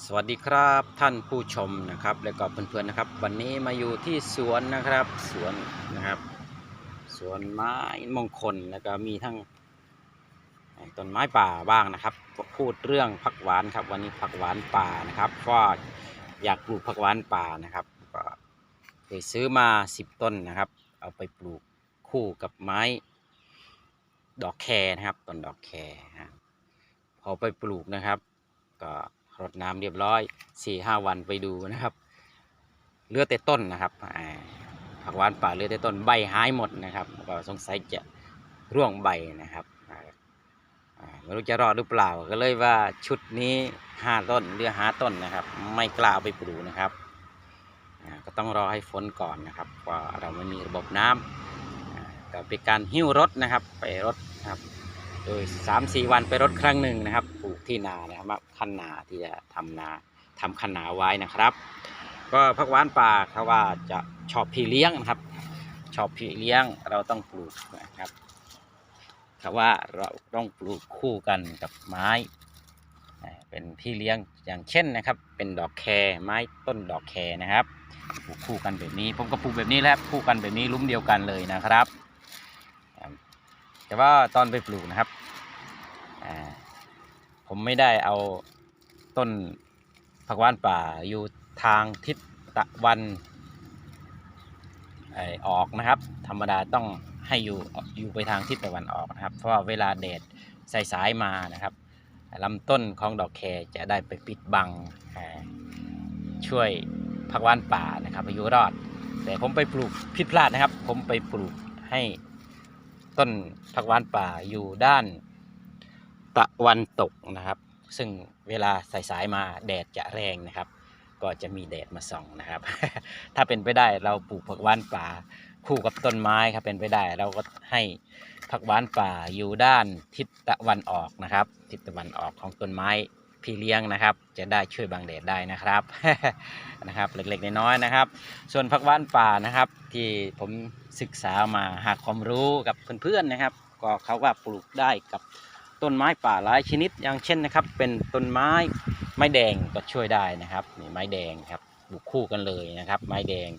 สวัสดีครับท่านผู้ชมนะครับ และก็เพื่อนๆนะครับ วันนี้มาอยู่ที่สวนนะครับสวนนะครับ สวนไม้มงคลแล้วก็มีทั้งต้นไม้ป่าบ้างนะครับพูดเรื่องผักหวานครับ วันนี้ผักหวานป่านะครับเพราะว่าอยากปลูกผักหวานป่านะครับก็เคยซื้อมา 10 ต้นนะครับ เอาไปปลูกคู่กับไม้ดอกแคนะครับต้นดอกแคนะครับพอไปปลูกนะครับก็ รดน้ำเรียบร้อยสี่ห้าวันไปดูนะครับเลือแต่ต้นนะครับผักหวานป่าเลือแต่ต้นใบหายหมดนะครับก็สงสัยจะร่วงใบนะครับไม่รู้จะรอดหรือเปล่าก็เลยว่าชุดนี้ห้าต้นเหลือหาต้นนะครับ ไม่กล้าไปปลูกนะครับก็ต้องรอให้ฝนก่อนนะครับเพราะเราไม่มีระบบน้ำอ่าก็เป็นการหิ้วรถนะครับ ไปรถครับโดยสามสี่วันไปรดครั้งหนึ่งนะครับ ปลูกที่นานะครับว่าคันนาที่จะทำนาทำคันนาไว้นะครับ ก็ผักหวานป่าเขาว่าจะชอบพี่เลี้ยงนะครับ ชอบพี่เลี้ยงเราต้องปลูกนะครับเขาว่าเราต้องปลูกคู่กันกับไม้ เป็นพี่เลี้ยงอย่างเช่นนะครับ เป็นดอกแคไม้ต้นดอกแคนะครับปลูกคู่กันแบบนี้ ผมก็ปลูกแบบนี้แหละคู่กันแบบนี้ลุ้มเดียวกันเลยนะครับ แต่ว่าตอนไปปลูกนะครับอ่า ผมไม่ได้เอาต้นผักหวานป่าอยู่ทางทิศตะวันออกนะครับ ธรรมดาต้องให้อยู่อยู่ไปทางทิศตะวันออกนะครับ เพราะเวลาแดดสายสายมานะครับลำต้นของดอกแคจะได้ไปปิดบังช่วยผักหวานป่านะครับอายุรอด แต่ผมไปปลูกผิดพลาดนะครับ ผมไปปลูกให้ต้นผักหวานป่าอยู่ด้าน ตะวันตกนะครับ ซึ่งเวลาสายๆมาแดดจะแรงนะครับ ก็จะมีแดดมาส่องนะครับ ถ้าเป็นไปได้เราปลูกผักหวานป่าคู่กับต้นไม้ครับเป็นไปได้ เราก็ให้ผักหวานป่าอยู่ด้านทิศตะวันออกนะครับ ทิศตะวันออกของต้นไม้พี่เลี้ยงนะครับ จะได้ช่วยบังแดดได้นะครับนะครับเล็กๆน้อยๆนะครับ ส่วนผักหวานป่านะครับ ที่ผมศึกษามาหาความรู้กับเพื่อนๆนะครับ ก็เขาว่าปลูกได้กับ ต้นไม้ป่าหลายชนิด อย่างเช่นนะครับ เป็นต้นไม้ไม้แดงก็ช่วยได้นะครับนี่ไม้แดงครับปลูกคู่กันเลยนะครับ ไม้แดง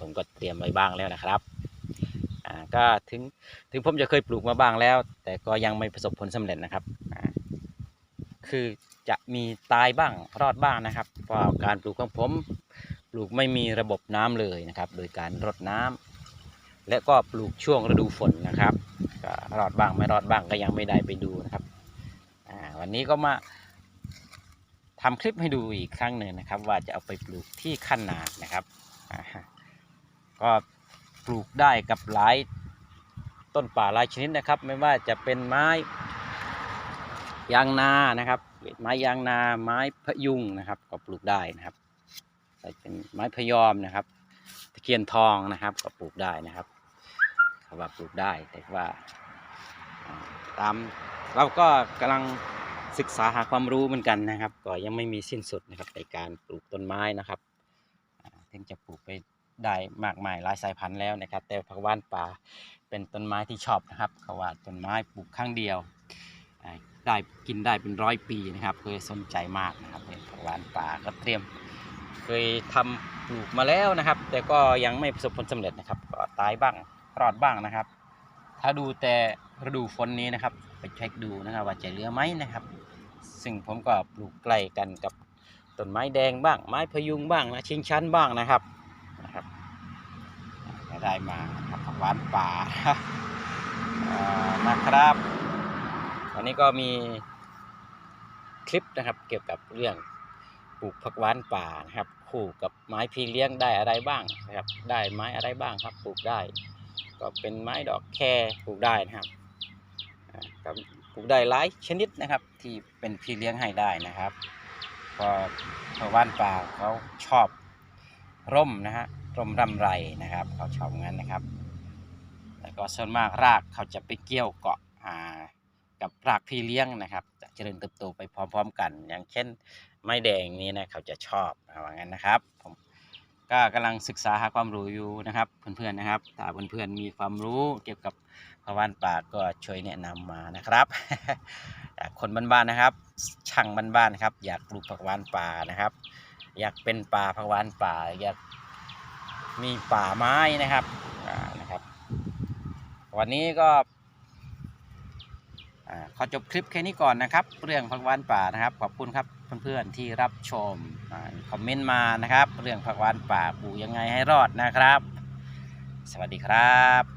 ผมก็เตรียมไว้บ้างแล้วนะครับอ่าก็ถึงถึงผมจะเคยปลูกมาบ้างแล้ว แต่ก็ยังไม่ประสบผลสำเร็จนะครับอ่าคือจะมีตายบ้างรอดบ้างนะครับเพราะการปลูกของผมปลูกไม่มีระบบน้ำเลยนะครับ โดยการรดน้ำ และก็ปลูกช่วงฤดูฝนนะครับก็รอดบ้างไม่รอดบ้างก็ยังไม่ได้ไปดูนะครับวันนี้ก็มาทำคลิปให้ดูอีกครั้งหนึ่งนะครับ ว่าจะเอาไปปลูกที่ขั้นนานะครับก็ปลูกได้กับหลายต้นป่าหลายชนิดนะครับ ไม่ว่าจะเป็นไม้ยางนานะครับ ไม้ยางนาไม้พะยุงนะครับ ก็ปลูกได้นะครับเป็นไม้พยอมนะครับ ตะเคียนทองนะครับ ก็ปลูกได้นะครับ ว่าปลูกได้ แต่ว่าตามเราก็กำลังศึกษาหาความรู้เหมือนกันนะครับ ก็ยังไม่มีสิ้นสุดนะครับในการปลูกต้นไม้นะครับถึงจะปลูกไปได้มากมายหลายสายพันธุ์แล้วนะครับ แต่ผักว่านป่าเป็นต้นไม้ที่ชอบนะครับเขาว่าต้นไม้ปลูกครั้งเดียวได้กินได้เป็นร้อยปีนะครับเคยสนใจมากนะครับในผักว่านป่าก็เตรียมเคยทำปลูกมาแล้วนะครับ แต่ก็ยังไม่ประสบผลสำเร็จนะครับก็ตายบ้าง รอดบ้างนะครับ ถ้าดูแต่ฤดูฝนนี้นะครับ ไปเช็คดูนะครับ ว่าจะเหลือไหมนะครับ ซึ่งผมก็ปลูกใกล้กันกับต้นไม้แดงบ้าง ไม้พยุงบ้างนะชิงชั้นบ้างนะครับนะครับได้มาครับผักหวานป่านะครับวันนี้ก็มีคลิปนะครับเกี่ยวกับเรื่องปลูกผักหวานป่านะครับ คู่กับไม้พีเลี้ยงได้อะไรบ้างนะครับ ได้ไม้อะไรบ้างครับปลูกได้ ก็เป็นไม้ดอกแคปลูกได้นะครับก็ปลูกได้หลายชนิดนะครับ ที่เป็นพี่เลี้ยงให้ได้นะครับก็ผักหวานป่าเขาชอบร่มนะฮะร่มรำไรนะครับเขาชอบงั้นนะครับแล้วก็ส่วนมากรากเขาจะไปเกี่ยวเกาะอ่ากับรากพี่เลี้ยงนะครับจะเจริญเติบโตไปพร้อม ๆ กัน อย่างเช่นไม้แดงนี้นะเขาจะชอบว่างั้นนะครับผม ก็กำลังศึกษาหาความรู้อยู่นะครับเพื่อนๆนะครับ ถ้าเพื่อนๆมีความรู้เกี่ยวกับผักหวานป่าก็ช่วยแนะนำมานะครับคนบ้านๆนะครับ ช่างบ้านๆครับ อยากปลูกผักหวานป่านะครับ อยากเป็นป่าผักหวานป่า อยากมีป่าไม้นะครับนะครับ วันนี้ก็ขอจบคลิปแค่นี้ก่อนนะครับ เรื่องผักหวานป่านะครับ ขอบคุณครับ เพื่อนๆที่รับชมอคอมเมนต์มานะครับ เรื่องผักหวานป่าปลูกยังไงให้รอดนะครับ สวัสดีครับ